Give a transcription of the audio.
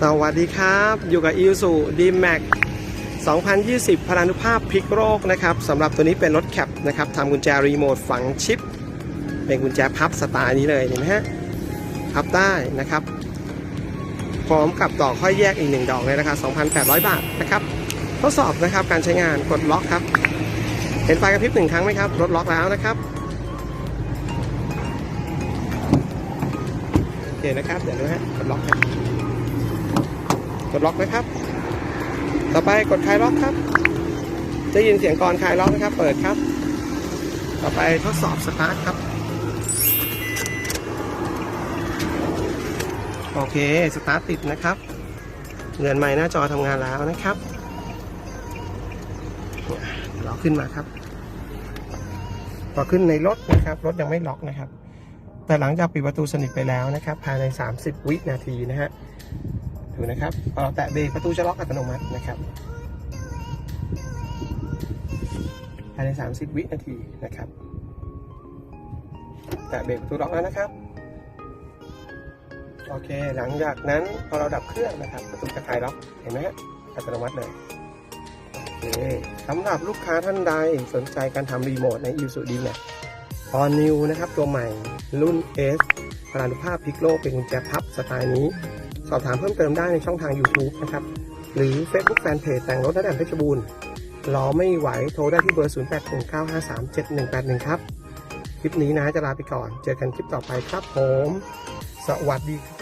สวัสดีครับ อยู่กับ i s u d m a x 2020 พลานุภาพพลิกโลกนะครับสำหรับตัวนี้เป็นรถแคปนะครับทำกุญแจรีโมทฝังชิป เป็นกุญแจพับสไตล์นี้เลยเห็นไหมฮะพับได้นะครับ พร้อมกับต่อค่อยแยกอีกหนึ่งดอกในราคา 2,800 บาทนะครับ ทดสอบนะครับการใช้งานกดล็อกครับ เห็นไฟกระพริบหนึ่งครั้งไหมครับรถล็อกแล้วนะครับโอเคนะครับเดี๋ยวดูฮะกดล็อกครับ กดล็อกนะครับ ต่อไปกดคลายล็อกครับได้ยินเสียงก่อนคลายล็อกนะครับ เปิดครับ ต่อไปทดสอบสตาร์ทครับ โอเค สตาร์ทติดนะครับเรือนไม้หน้าจอทำงานแล้วนะครับเราขึ้นมาครับพอขึ้นในรถนะครับ รถยังไม่ล็อกนะครับ แต่หลังจากปิดประตูสนิทไปแล้วนะครับ ภายใน 30 วินาทีนะฮะ ดูนะครับพอเราแตะเบรกประตูจะล็อกอัตโนมัตินะครับภายใน 30 วินาทีนะครับ แตะเบรกประตูล็อกแล้วนะครับ โอเค หลังจากนั้นพอเราดับเครื่องนะครับ ประตูจะคลายล็อก เห็นไหมฮะ อัตโนมัติเลย โอเคสำหรับลูกค้าท่านใดสนใจการทำรีโมทใน i s u d i เนี่ยออนนิวนะครับ ตัวใหม่รุ่น S พลานุภาพพลิกโลกเป็นกุญแจพับสไตล์นี้ สอบถามเพิ่มเติมได้ในช่องทาง YouTube นะครับ หรือ Facebook Fanpage แต่งรถและแดนเพชรบูรณ์รอไม่ไหวโทรได้ที่เบอร์ 0819537181 ครับ คลิปนี้นะจะลาไปก่อน เจอกันคลิปต่อไปครับผม สวัสดีครับ